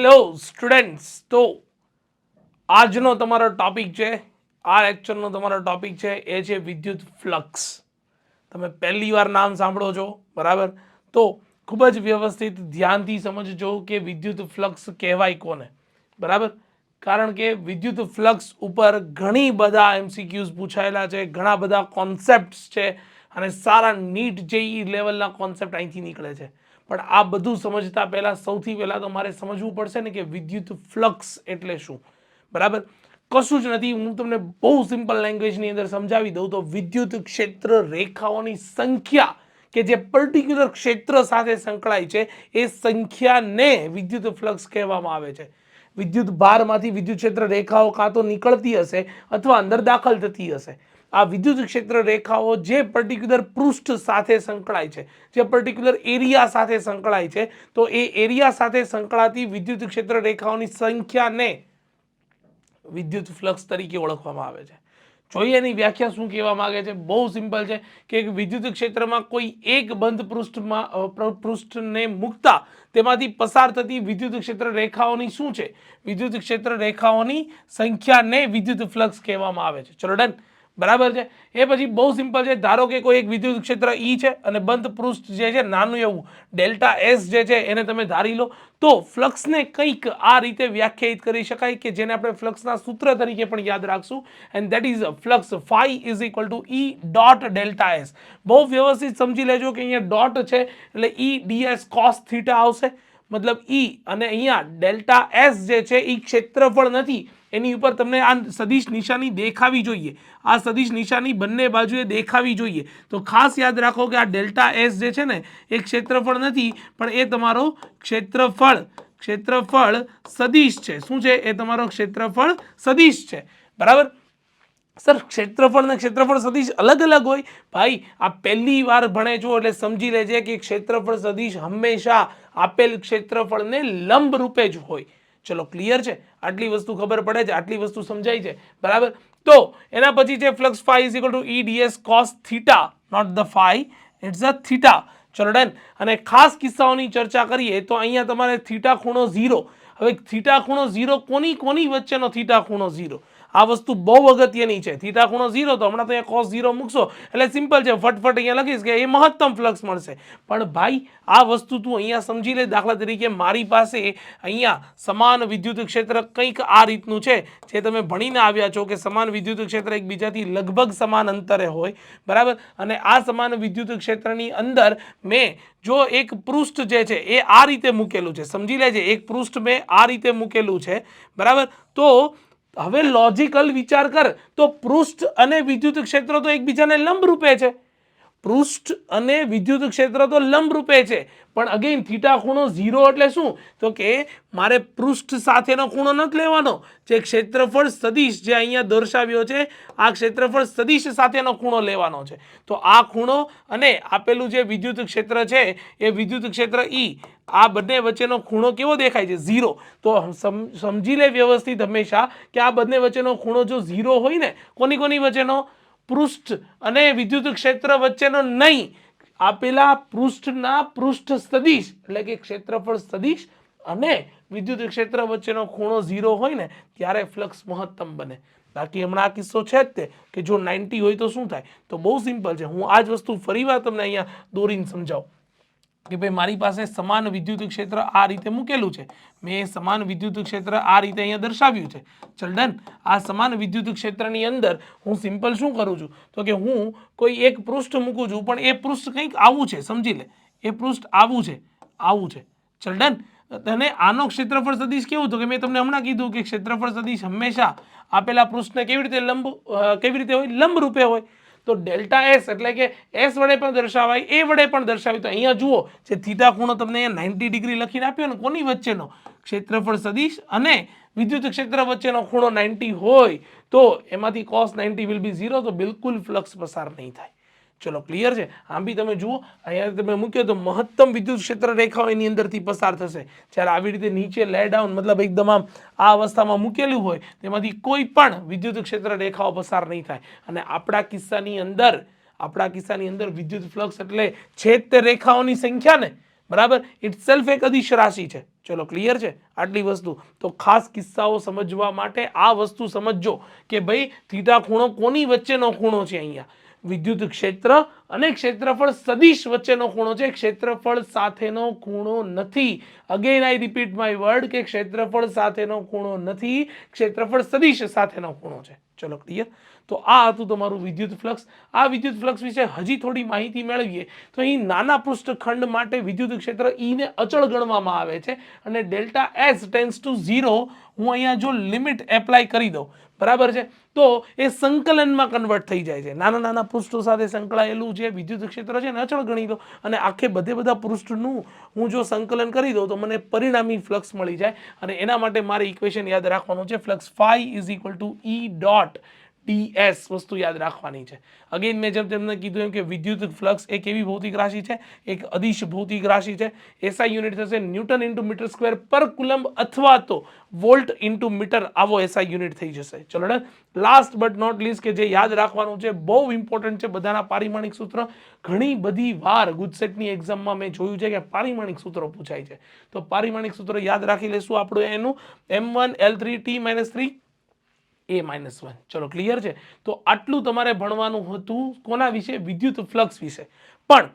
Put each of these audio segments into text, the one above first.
Hello students તો આજનો તમારો ટોપિક છે, આ લેક્ચરનો તમારો ટોપિક છે, એ છે વિદ્યુત ફ્લક્સ તમે પહેલી વાર નામ સાંભળો છો, બરાબર? તો ખૂબ જ વ્યવસ્થિત ધ્યાનથી સમજજો કે વિદ્યુત ફ્લક્સ કહેવાય કોને, બરાબર? કારણ કે વિદ્યુત ફ્લક્સ ઉપર ઘણી બધા એમસીક્યુઝ પૂછાયેલા છે, ઘણા બધા કોન્સેપ્ટ્સ છે, અને સારા નીટ જેઈ લેવલના કોન્સેપ્ટ અહીંથી નીકળે છે. પણ આ બધું સમજતા પહેલાં સૌથી પહેલાં તો મારે સમજવું પડશે ને કે વિદ્યુત ફ્લક્સ એટલે શું? બરાબર? કશું જ નથી. હું તમને બહુ સિમ્પલ લેંગ્વેજની અંદર સમજાવી દઉં તો વિદ્યુત ક્ષેત્ર રેખાઓની સંખ્યા કે જે પર્ટિક્યુલર ક્ષેત્ર સાથે સંકળાય છે, એ સંખ્યાને વિદ્યુત ફ્લક્સ કહેવામાં આવે છે. વિદ્યુત ભારમાંથી વિદ્યુત ક્ષેત્ર રેખાઓ કાં તો નીકળતી હશે અથવા અંદર દાખલ થતી હશે. આ વિદ્યુત ક્ષેત્ર રેખાઓ જે પર્ટિક્યુલર પૃષ્ઠ સાથે સંકળાય છે, જે પર્ટિક્યુલર એરિયા સાથે સંકળાય છે, તો એ એરિયા સાથે સંકળાતી વિદ્યુત ક્ષેત્ર રેખાઓની સંખ્યાને વિદ્યુત ફ્લક્સ તરીકે ઓળખવામાં આવે છે. જોઈએ એની વ્યાખ્યા શું કહેવા માગે છે? બહુ સિમ્પલ છે કે વિદ્યુત ક્ષેત્રમાં કોઈ એક બંધ પૃષ્ઠમાં પૃષ્ઠને મૂકતા તેમાંથી પસાર થતી વિદ્યુત ક્ષેત્ર રેખાઓની શું છે? વિદ્યુત ક્ષેત્ર રેખાઓની સંખ્યાને વિદ્યુત ફ્લક્સ કહેવામાં આવે છે. ચલો ડન. બરાબર છે? એ પછી બહુ સિમ્પલ છે. ધારો કે કોઈ એક વિદ્યુત ક્ષેત્ર ઈ છે અને બંધ પૃષ્ઠ જે છે નાનું એવું, ડેલ્ટા એસ જે છે એને તમે ધારી લો, તો ફ્લક્સને કંઈક આ રીતે વ્યાખ્યાયિત કરી શકાય કે જેને આપણે ફ્લક્સના સૂત્ર તરીકે પણ યાદ રાખશું. And that is flux phi is equal to E dot delta S બહુ વ્યવસ્થિત સમજી લેજો કે અહીંયા ડોટ છે એટલે ઈ ડીએસ કોસ થીટા આવશે. મતલબ ઈ અને અહીંયા ડેલ્ટા એસ જે છે એ ક્ષેત્રફળ નથી. એની ઉપર તમને આ સદિશ નિશાની દેખાવી જોઈએ. આ સદિશ નિશાની બંને બાજુએ દેખાવી જોઈએ. તો ખાસ યાદ રાખો કે આ ડેલ્ટા એસ જે છે ને, એ ક્ષેત્રફળ નથી, પણ એ તમારો ક્ષેત્રફળ ક્ષેત્રફળ સદીશ છે. શું છે? એ તમારો ક્ષેત્રફળ સદિશ છે. બરાબર? સર, ક્ષેત્રફળ ને ક્ષેત્રફળ સદિશ અલગ અલગ હોય. ભાઈ, આ પહેલી વાર ભણે છો એટલે સમજી લેજે કે ક્ષેત્રફળ સદિશ હંમેશા આપેલ ક્ષેત્રફળને લંબ રૂપે જ હોય. ચલો ક્લિયર છે? આટલી વસ્તુ ખબર પડે છે, આટલી વસ્તુ સમજાય છે. બરાબર? તો, એના પછી છે flux phi is equal to E D S cos theta not the phi it's a theta ચલો ડન અને ખાસ કિસ્સાઓની ચર્ચા કરીએ તો અહીંયા તમારે થીટા ખૂણો ઝીરો હવે થીટા ખૂણો ઝીરો કોની કોની વચ્ચેનો થીટા ખૂણો ઝીરો આ વસ્તુ બહુ અગત્યની છે. થીટા ખૂણો ઝીરો તો હમણાં તો અહીંયા કોસ ઝીરો મૂકશો. એટલે સિમ્પલ છે, ફટફટ અહીંયા લખીશ કે એ મહત્તમ ફ્લક્સ મળશે. પણ ભાઈ, આ વસ્તુ તું અહીંયા સમજી લે દાખલા તરીકે મારી પાસે અહીંયા સમાન વિદ્યુત ક્ષેત્ર કંઈક આ રીતનું છે. જે તમે ભણીને આવ્યા છો કે સમાન વિદ્યુત ક્ષેત્ર એકબીજાથી લગભગ સમાન અંતરે હોય. બરાબર? અને આ સમાન વિદ્યુત ક્ષેત્રની અંદર મેં જો એક પૃષ્ઠ જે છે એ આ રીતે મૂકેલું છે. સમજી લેજે, એક પૃષ્ઠ મેં આ રીતે મૂકેલું છે. બરાબર? તો હવે લોજિકલ વિચાર કર તો પૃષ્ઠ અને વિદ્યુત ક્ષેત્ર તો એકબીજાને લંબ રૂપે છે. પૃષ્ઠ અને વિદ્યુત ક્ષેત્ર તો લંબરૂપે છે. પણ અગેન થીટા ખૂણો ઝીરો એટલે શું? તો કે મારે પૃષ્ઠ સાથેનો ખૂણો નથી લેવાનો. જે ક્ષેત્રફળ સદિશ જે અહીંયા દર્શાવ્યો છે, આ ક્ષેત્રફળ સદિશ સાથેનો ખૂણો લેવાનો છે. તો આ ખૂણો અને આપેલું જે વિદ્યુત ક્ષેત્ર છે, એ વિદ્યુત ક્ષેત્ર ઈ આ બંને વચ્ચેનો ખૂણો કેવો દેખાય છે? ઝીરો તો સમ- સમજી લે વ્યવસ્થિત હંમેશા કે આ બંને વચ્ચેનો ખૂણો જો ઝીરો હોય ને, કોની કોની વચ્ચેનો? પૃષ્ઠ અને વિદ્યુત ક્ષેત્ર વચ્ચેનો નહીં, આપેલા પૃષ્ઠના પૃષ્ઠ સદિશ, એટલે કે ક્ષેત્રફળ સદિશ અને વિદ્યુત ક્ષેત્ર વચ્ચેનો ખૂણો ઝીરો હોય ને, ત્યારે ફ્લક્સ મહત્તમ બને. બાકી હમણાં આ કિસ્સો છે જ તે, કે જો નાઇન્ટી હોય તો શું થાય? તો બહુ સિમ્પલ છે. હું આ જ વસ્તુ ફરીવાર તમને અહીંયા દોરીને સમજાવું. કે ભાઈ મારી પાસે સમાન વિદ્યુત ક્ષેત્ર આ રીતે મૂકેલું છે. મેં સમાન વિદ્યુત ક્ષેત્ર આ રીતે અહીંયા દર્શાવ્યું છે. ચલ આ સમાન વિદ્યુત ક્ષેત્રની અંદર હું સિમ્પલ શું કરું છું? તો કે હું કોઈ એક પૃષ્ઠ મૂકું છું, પણ એ પૃષ્ઠ કંઈક આવું છે, સમજી લે. એ પૃષ્ઠ આવું છે આવું છે. ચલ અને આનો ક્ષેત્રફળ સદીશ કેવું? હતું કે મેં તમને હમણાં કીધું કે ક્ષેત્રફળ સદીશ હંમેશા આપેલા પૃષ્ઠને કેવી રીતે લંબ કેવી રીતે હોય? લંબ રૂપે હોય. તો ડેલ્ટા એસ એટલે કે એસ વડે પણ દર્શાવાય, એ વડે પણ દર્શાવાય. તો અહીંયા જુઓ, જે થીટા ખૂણો તમને અહીંયા નાઇન્ટી ડિગ્રી લખીને આપ્યો ને, કોની વચ્ચેનો? ક્ષેત્રફળ સદીશ અને વિદ્યુત ક્ષેત્ર વચ્ચેનો ખૂણો નાઇન્ટી હોય, તો એમાંથી cos ninety will be zero તો બિલકુલ ફ્લક્સ પસાર નહીં થાય. ચલો ક્લિયર છે? આમ બી તમે જુઓ, અહીંયા તમે મૂક્યો તો મહત્તમ વિદ્યુત ક્ષેત્ર રેખાઓ એની અંદરથી પસાર થશે. જ્યારે આવી રીતે નીચે લે ડાઉન મતલબ એકદમ આમ આ અવસ્થામાં મૂકેલું હોય, તેમાંથી કોઈ પણ વિદ્યુત ક્ષેત્ર રેખાઓ પસાર નહીં થાય. અને આપણા કિસ્સાની અંદર, આપણા કિસ્સાની અંદર વિદ્યુત ફ્લક્સ એટલે છેદ તે રેખાઓની સંખ્યા ને બરાબર? ઇટ સેલ્ફ એક અદિશ રાશિ છે. ચલો ક્લિયર છે? આટલી વસ્તુ. તો ખાસ કિસ્સાઓ સમજવા માટે આ વસ્તુ સમજજો કે ભાઈ થીટા ખૂણો કોની વચ્ચેનો ખૂણો છે અહીંયા? વિદ્યુત ક્ષેત્ર અને ક્ષેત્રફળ સદિશ વચ્ચેનો ખૂણો છે. ક્ષેત્રફળ સાથેનો ખૂણો નથી. Again I repeat my word કે ક્ષેત્રફળ સાથેનો ખૂણો નથી. ક્ષેત્રફળ સદિશ સાથેનો ખૂણો છે. ચલો ક્લિયર તો આ હતું તમારું વિદ્યુત ફ્લક્સ. આ વિદ્યુત ફ્લક્સ વિશે હજી થોડી માહિતી મેળવીએ તો અહીં નાના પૃષ્ઠખંડ માટે વિદ્યુત ક્ષેત્ર ઈને અચળ ગણવામાં આવે છે અને delta S tends to zero હું અહીંયા જો લિમિટ એપ્લાય કરી દઉં, બરાબર છે? તો એ સંકલનમાં કન્વર્ટ થઈ જાય છે. નાના નાના પૃષ્ઠો સાથે સંકળાયેલું જે વિદ્યુત ક્ષેત્ર છે ને અચળ ગણી દો અને આખે બધે બધા પૃષ્ઠનું હું જો સંકલન કરી દઉં તો મને પરિણામી ફ્લક્સ મળી જાય અને એના માટે મારે ઇક્વેશન યાદ રાખવાનું છે. Flux phi is equal to E dot D S વસ્તુ યાદ રાખવાની છે. અગેન મેં જેમ તમને કીધું એમ કે વિદ્યુત ફ્લક્સ એક એવી ભૌતિક રાશિ છે? એક અદિશ ભૌતિક રાશિ છે. એસઆઈ યુનિટ થશે ન્યૂટન ઇન્ટુ મીટર સ્ક્વેર પર કુલમ્બ અથવા તો વોલ્ટ ઇન્ટુ મીટર આવો એસઆઈ યુનિટ થઈ જશે. ચલો ને લાસ્ટ બટ નોટ લીસ્ટ કે જે યાદ રાખવાનું છે, બહુ ઇમ્પોર્ટન્ટ છે બધાના પારિમાણિક સૂત્ર. ઘણી બધી વાર ગુજસેટની એક્ઝામમાં મેં જોયું છે કે પારિમાણિક સૂત્રો પૂછાય છે. તો પારિમાણિક સૂત્ર યાદ રાખી લેશું આપણે એનું. M one L three T minus three A minus one. ચલો ક્લિયર છે? તો આટલું તમારે ભણવાનું હતું કોના વિશે? વિદ્યુત ફ્લક્સ વિશે. પણ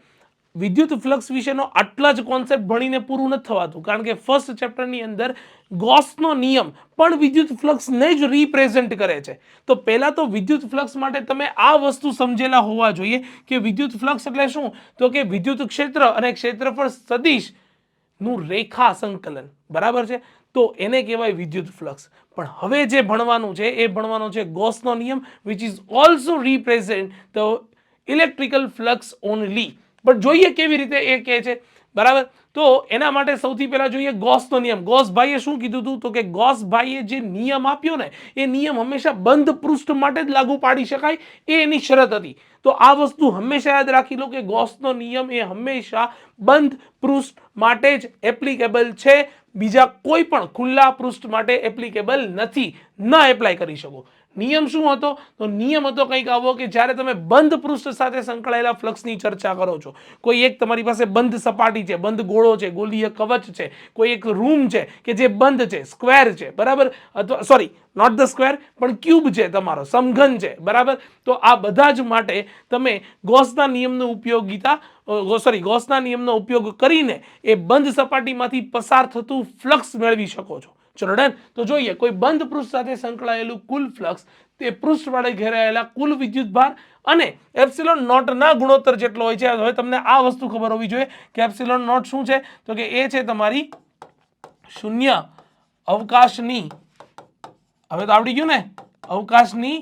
વિદ્યુત ફ્લક્સ વિશેનો આટલા જ કોન્સેપ્ટ ભણીને પૂરું નથી થવાતું, કારણ કે ફર્સ્ટ ચેપ્ટરની અંદર ગોસનો નિયમ પણ વિદ્યુત ફ્લક્સને જ રિપ્રેઝેન્ટ કરે છે. તો પહેલાં તો વિદ્યુત ફ્લક્સ માટે તમે આ વસ્તુ સમજેલા હોવા જોઈએ કે વિદ્યુત ફ્લક્સ એટલે શું? તો કે વિદ્યુત ક્ષેત્ર અને ક્ષેત્રફળ સદિશનું રેખા સંકલન. બરાબર છે? તો એને કહેવાય વિદ્યુત ફ્લક્સ. પણ હવે જે ભણવાનું છે, એ ભણવાનો છે ગોસનો નિયમ which is also represent the electrical flux only પણ જોઈએ કેવી રીતે એ કહે છે. બરાબર? તો એના માટે સૌથી પહેલાં જોઈએ ગોસનો નિયમ. ગોસભાઈએ શું કીધું હતું? તો કે ગોસભાઈએ જે નિયમ આપ્યો ને, એ નિયમ હંમેશા બંધ પૃષ્ઠ માટે જ લાગુ પાડી શકાય. એ એની શરત હતી. તો આ વસ્તુ હંમેશા યાદ રાખી લો કે ગોસનો નિયમ એ હંમેશા બંધ પૃષ્ઠ માટે જ એપ્લિકેબલ છે. બીજા કોઈ પણ ખુલ્લા પૃષ્ઠ માટે એપ્લિકેબલ નથી. ન એપ્લાય કરી શકો. નિયમ શું હતો? તો નિયમ હતો કંઈક આવો કે જ્યારે તમે બંધ પૃષ્ઠ સાથે સંકળાયેલા ફ્લક્સની ચર્ચા કરો છો, કોઈ એક તમારી પાસે બંધ સપાટી છે, બંધ ગોળો છે, ગોલીય કવચ છે, કોઈ એક રૂમ છે કે જે બંધ છે, સ્ક્વેર છે, બરાબર? અથવા સોરી, નોટ ધ સ્ક્વેર, પણ ક્યુબ છે તમારો, સમઘન છે, બરાબર? તો આ બધા જ માટે તમે ગોસના નિયમનો ઉપયોગિતા સોરી, ગોસના નિયમનો ઉપયોગ કરીને એ બંધ સપાટીમાંથી પસાર થતું ફ્લક્સ મેળવી શકો છો. ચલો ડન તો જોઈએ, કોઈ બંધ પૃષ્ઠ સાથે સંકળાયેલું કુલ ફ્લક્સ, તે પૃષ્ઠ વડે ઘેરાયેલા કુલ વિદ્યુત ભાર અને એપ્સિલોન નોટના ગુણોત્તર જેટલો હોય છે. હવે તમને આ વસ્તુ ખબર હોવી જોઈએ કે એપ્સિલોન નોટ શું છે? તો કે એ છે તમારી શૂન્ય અવકાશની, હવે તો આવડી ગયું ને? અવકાશની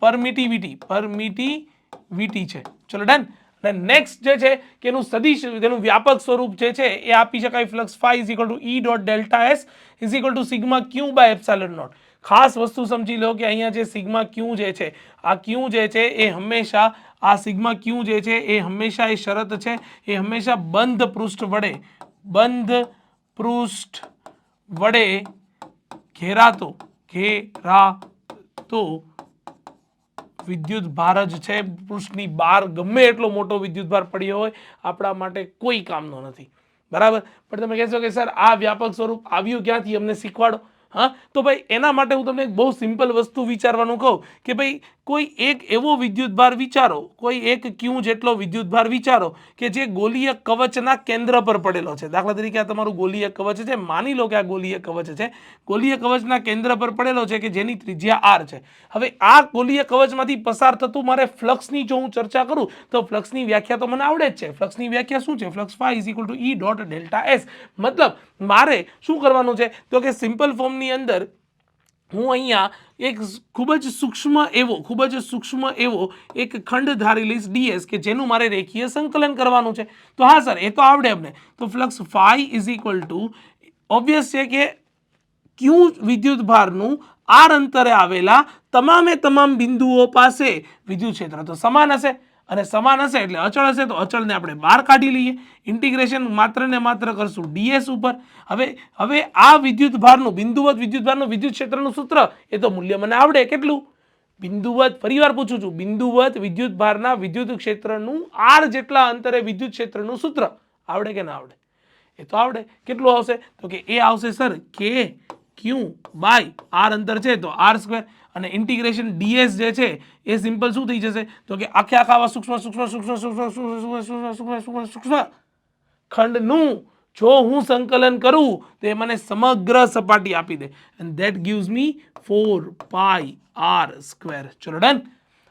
પરમિટિવિટી પરમિટિવિટી છે. ચલો ડન અને નેક્સ્ટ જે છે, કે એનું સદિશ તેનું વ્યાપક સ્વરૂપ જે છે, એ આપી શકાય flux phi is equal to E dot delta S is equal to sigma Q by epsilon naught ખાસ વસ્તુ સમજી લો કે અહીંયા જે સિગ્મા ક્યુ જે છે, આ ક્યુ જે છે, એ હંમેશા, આ સિગ્મા ક્યુ જે છે, એ હંમેશા એ શરત છે, એ હંમેશા બંધ પૃષ્ઠ વડે, બંધ પૃષ્ઠ વડે ઘેરાતો ઘેરાતો. વિદ્યુત ભાર જ છે. પૃષ્ઠની બહાર ગમે એટલો મોટો વિદ્યુત ભાર પડ્યો હોય, આપણા માટે કોઈ કામનો નથી. બરાબર? પણ તમે કહેશો કે, સર, આ વ્યાપક સ્વરૂપ આવ્યું ક્યાંથી? અમને શીખવાડો. હા, તો ભાઈ એના માટે હું તમને એક બહુ સિમ્પલ વસ્તુ વિચારવાનું કહું કે ભાઈ કોઈ એક એવો વિદ્યુતભાર વિચારો, કોઈ એક ક્યુ જેટલો વિદ્યુતભાર વિચારો કે જે ગોલીય કવચના કેન્દ્ર પર પડેલો છે. દાખલા તરીકે આ તમારું ગોલીય કવચ છે, માની લો કે આ ગોલીય કવચ છે. ગોલીય કવચના કેન્દ્ર પર પડેલો છે કે જેની ત્રિજ્યા આર છે. હવે આ ગોલીય કવચમાંથી પસાર થતું મારે ફ્લક્સની જો હું ચર્ચા કરું, તો ફ્લક્સની વ્યાખ્યા તો મને આવડે જ છે. ફ્લક્સની વ્યાખ્યા શું છે? Flux phi is equal to E dot delta S મતલબ મારે શું કરવાનું છે? તો કે સિમ્પલ ફોર્મની અંદર હું અહીંયા એક ખૂબ જ સૂક્ષ્મ એવો, ખૂબ જ સૂક્ષ્મ એવો એક ખંડ ધારી લઈશ ડીએસ કે જેનું મારે રેખીય સંકલન કરવાનું છે. તો હા સર, એ તો આવડે અમને. તો flux phi is equal to obvious છે કે ક્યુ વિદ્યુત ભારનું આર અંતરે આવેલા તમામે તમામ બિંદુઓ પાસે વિદ્યુત ક્ષેત્ર તો સમાન હશે. અને સમાન હશે એટલે અચળ હશે તો અચળને આપણે બહાર કાઢી લઈએ. ઇન્ટિગ્રેશન માત્ર ને માત્ર કરશું ડીએસ ઉપર. હવે હવે આ વિદ્યુત ભારનું બિંદુવત વિદ્યુત ભારનું વિદ્યુત ક્ષેત્રનું સૂત્ર, એ તો મૂલ્ય મને આવડે કેટલું? બિંદુવત, ફરીવાર પૂછું છું, બિંદુવત વિદ્યુત ભારના વિદ્યુત ક્ષેત્રનું આર જેટલા અંતરે વિદ્યુત ક્ષેત્રનું સૂત્ર, આવડે કે ના આવડે? એ તો આવડે. કેટલું આવશે? તો કે એ આવશે, સર કે ક્યુ બાય આર અંતર છે, તો આર સ્ક્વેર અને ઇન્ટિગ્રેશન ડીએસ જે છે, એ સિમ્પલ શું થઈ જશે? તો કે આખે આખા આવા સૂક્ષ્મ સૂક્ષ્મ સૂક્ષ્મ સૂક્ષ્મ સૂક્ષ્મ સૂક્ષ્મ સૂક્ષ્મ સૂક્ષ્મ ખંડનું જો હું સંકલન કરું, તો એ મને સમગ્ર સપાટી આપી દે. And that gives me four pi R square ચલો ડન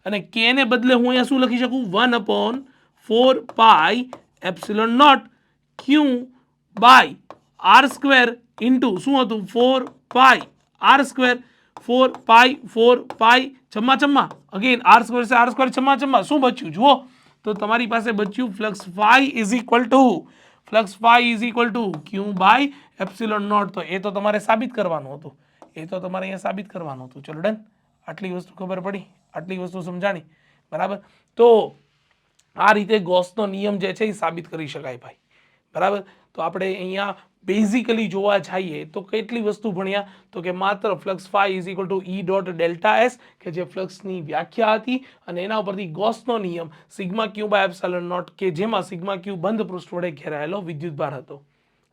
અને કે ને બદલે હું અહીંયા શું લખી શકું? One upon four pi epsilon naught Q by R square into શું હતું? Four pi R square four pi four pi છમ્મા છમ્મા અગેન આર સ્ક્વેર છે આર સ્ક્વેર છમ્મા છમ્મા શું બચ્યું? જુઓ. તો તમારી પાસે બચ્યું flux phi is equal to flux phi is equal to Q by epsilon naught તો એ તો તમારે સાબિત કરવાનું હતું. એ તો તમારે અહીંયા સાબિત કરવાનું હતું. ચલો ડન આટલી વસ્તુ ખબર પડી. આટલી વસ્તુ સમજાણી. બરાબર? તો આ રીતે ગોસનો નિયમ જે છે એ સાબિત કરી શકાય ભાઈ. બરાબર? તો આપણે અહીંયા બેઝિકલી જોવા જઈએ તો કેટલી વસ્તુ ભણ્યા? તો કે માત્ર flux phi is equal to E dot delta S કે જે ફ્લક્સની વ્યાખ્યા હતી, અને એના ઉપરથી ગોસનો નિયમ, sigma Q by epsilon naught, કે જેમાં સિગ્મા ક્યુ બંધ પૃષ્ઠ વડે ઘેરાયેલો વિદ્યુતભાર હતો.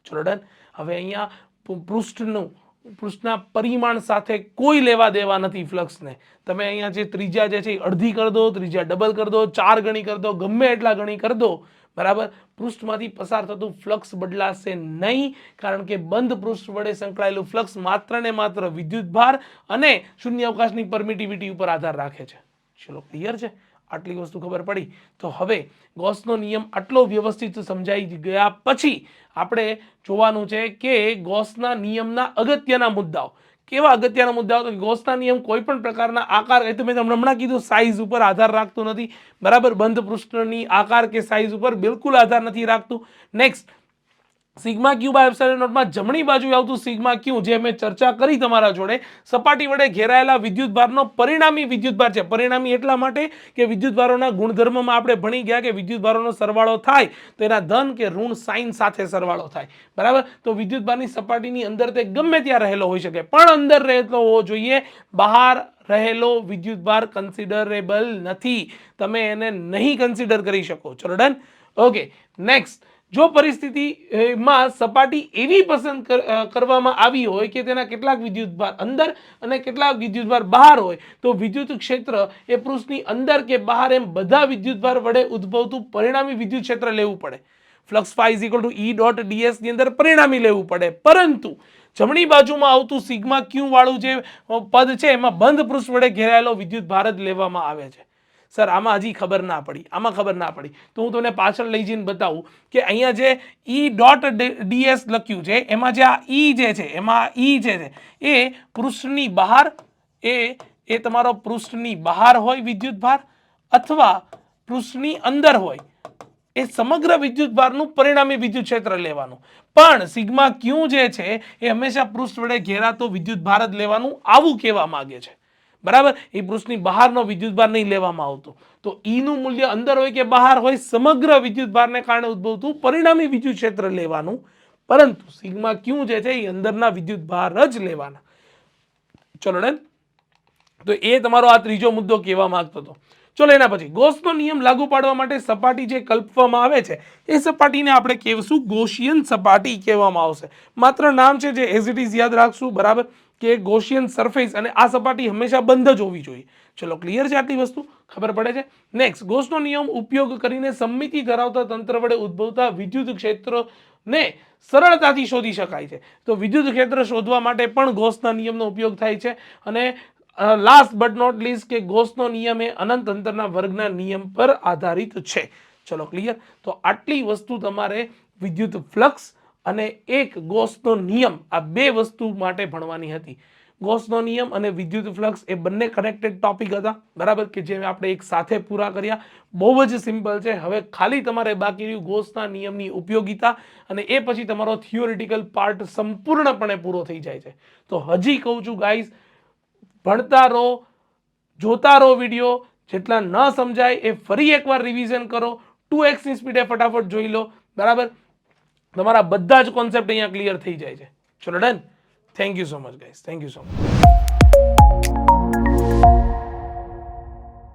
ચલો ડન હવે અહીંયા પૃષ્ઠનું, પૃષ્ઠના પરિમાણ સાથે કોઈ લેવા દેવા નથી ફ્લક્સને. તમે અહીંયા જે ત્રીજા જે છે એ અડધી કરી દો ત્રીજા ડબલ કરી દો, ચાર ગણી કરી દો, ગમે એટલા ગણી કરી દો બરાબર? પૃષ્ઠમાંથી પસાર થતું ફ્લક્સ બદલાશે નહીં, કારણ કે બંધ પૃષ્ઠ વડે સંકળાયેલું ફ્લક્સ માત્ર ને માત્ર વિદ્યુતભાર અને શૂન્ય અવકાશની પરમિટિવિટી ઉપર આધાર રાખે છે. ચલો ક્લિયર છે? આટલી વસ્તુ ખબર પડી. તો હવે ગોસનો નિયમ આટલો વ્યવસ્થિત સમજાઈ ગયા પછી આપણે જોવાનું છે કે ગોસના નિયમના અગત્યના મુદ્દાઓ. કેવા અગત્યના મુદ્દાઓ તો ગોસના નિયમ કોઈ પણ પ્રકારના આકાર એ તો મેં તમને હમણાં કીધું સાઇઝ ઉપર આધાર રાખતું નથી. બરાબર બંધ પૃષ્ઠની આકાર કે સાઇઝ ઉપર બિલકુલ આધાર નથી રાખતું. Next sigma Q by epsilon નોટમાં જમણી બાજુ આવતું સિગ્મા ક્યુ, જે મેં ચર્ચા કરી તમારા જોડે, સપાટી વડે ઘેરાયેલા વિદ્યુતભારનો પરિણામી વિદ્યુતભાર છે. પરિણામી એટલા માટે કે વિદ્યુતભારોના ગુણધર્મમાં આપણે ભણી ગયા કે વિદ્યુતભારોનો સરવાળો થાય તો એના ધન કે ઋણ સાઇન સાથે સરવાળો થાય. બરાબર? તો વિદ્યુતભારની સપાટીની અંદર તે ગમે ત્યાં રહેલો હોઈ શકે, પણ અંદર રહેતો હોવો જોઈએ. બહાર રહેલો વિદ્યુતભાર કન્સિડરેબલ નથી. તમે એને નહીં કન્સિડર કરી શકો. ચલો ઓકે નેક્સ્ટ જો પરિસ્થિતિમાં સપાટી એવી પસંદ કર- કરવામાં આવી હોય કે તેના કેટલાક વિદ્યુતભાર અંદર અને કેટલાક વિદ્યુતભાર બહાર હોય, તો વિદ્યુત ક્ષેત્ર એ પૃષ્ઠની અંદર કે બહાર એમ બધા વિદ્યુતભાર વડે ઉદ્ભવતું પરિણામી વિદ્યુત ક્ષેત્ર લેવું પડે. Flux phi is equal to E dot ડીએસની અંદર પરિણામી લેવું પડે. પરંતુ જમણી બાજુમાં આવતું સિગ્મા ક્યુ વાળું જે પદ છે, એમાં બંધ પૃષ્ઠ વડે ઘેરાયેલો વિદ્યુતભાર જ લેવામાં આવે છે. સર, આમાં હજી ખબર ના પડી, આમાં ખબર ના પડી. તો હું તમને પાછળ લઈ જઈને બતાવું કે અહીંયા જે ઈ ડોટ ડીએસ લખ્યું છે, એમાં જે આ ઈ જે છે, એમાં ઈ જે છે, એ પૃષ્ઠની બહાર, એ એ તમારો પૃષ્ઠની બહાર હોય વિદ્યુતભાર અથવા પૃષ્ઠની અંદર હોય, એ સમગ્ર વિદ્યુતભારનું પરિણામી વિદ્યુત ક્ષેત્ર લેવાનું. પણ સિગ્મા ક્યુ જે છે, એ હંમેશા પૃષ્ઠ વડે ઘેરાતો વિદ્યુતભાર જ લેવાનું આવું કહેવા માગે છે. બરાબર? એ પૃષ્ઠની બહારનો વિદ્યુતભાર નહીં લેવામાં આવતો. તો ઈનું મૂલ્ય અંદર હોય કે બહાર હોય, સમગ્ર વિદ્યુતભારને કારણે ઉદ્ભવતું પરિણામી વિદ્યુત ક્ષેત્ર લેવાનું. પરંતુ સિગ્મા ક્યુ જે છે, એ અંદરના વિદ્યુતભાર જ લેવાના. ચલો ને? તો એ તમારો આ ત્રીજો મુદ્દો કહેવા માંગતો હતો. ચલો એના પછી, ગોસનો નિયમ લાગુ પાડવા માટે સપાટી જે કલ્પવામાં આવે છે, એ સપાટીને આપણે કહેશું ગોશિયન સપાટી કહેવામાં આવશે. માત્ર નામ છે જે એઝ ઇટ ઇઝ યાદ રાખશું, બરાબર? કે ગોશિયન સરફેસ અને આ સપાટી હંમેશા બંધ જ હોવી જોઈએ. ચલો ક્લિયર છે આટલી વસ્તુ? ખબર પડે છે? નેક્સ્ટ ગોસનો નિયમ ઉપયોગ કરીને સમિતિ ધરાવતા તંત્ર વડે ઉદ્ભવતા વિદ્યુત ક્ષેત્રને સરળતાથી શોધી શકાય છે. તો વિદ્યુત ક્ષેત્ર શોધવા માટે પણ ગોસના નિયમનો ઉપયોગ થાય છે અને લાસ્ટ બટ નોટ લીસ્ટ કે ગોસનો નિયમ એ અનંત અંતરના વર્ગના નિયમ પર આધારિત છે. ચલો ક્લિયર તો આટલી વસ્તુ તમારે વિદ્યુત ફ્લક્સ અને એક ગોસનો નિયમ આ બે વસ્તુ માટે ભણવાની હતી. ગોસનો નિયમ અને વિદ્યુત ફ્લક્સ એ બંને કનેક્ટેડ ટોપિક હતા. બરાબર? કે જે આપણે એક સાથે પૂરા કર્યા. બહુ જ સિમ્પલ છે. હવે ખાલી તમારે બાકી રહ્યું ગોસના નિયમની ઉપયોગિતા અને એ પછી તમારો થિયોરિટિકલ પાર્ટ સંપૂર્ણપણે પૂરો થઈ જાય છે. તો હજી કહું છું ગાઈઝ ભણતા રહો, જોતા રહો વીડિયો જેટલા ન સમજાય એ ફરી એકવાર રિવિઝન કરો. ટુ એક્સની સ્પીડે ફટાફટ જોઈ લો. બરાબર? તમારા બધા જ કોન્સેપ્ટ અહીંયા ક્લિયર થઈ જાય છે. ચલો done thank you so much guys thank you so much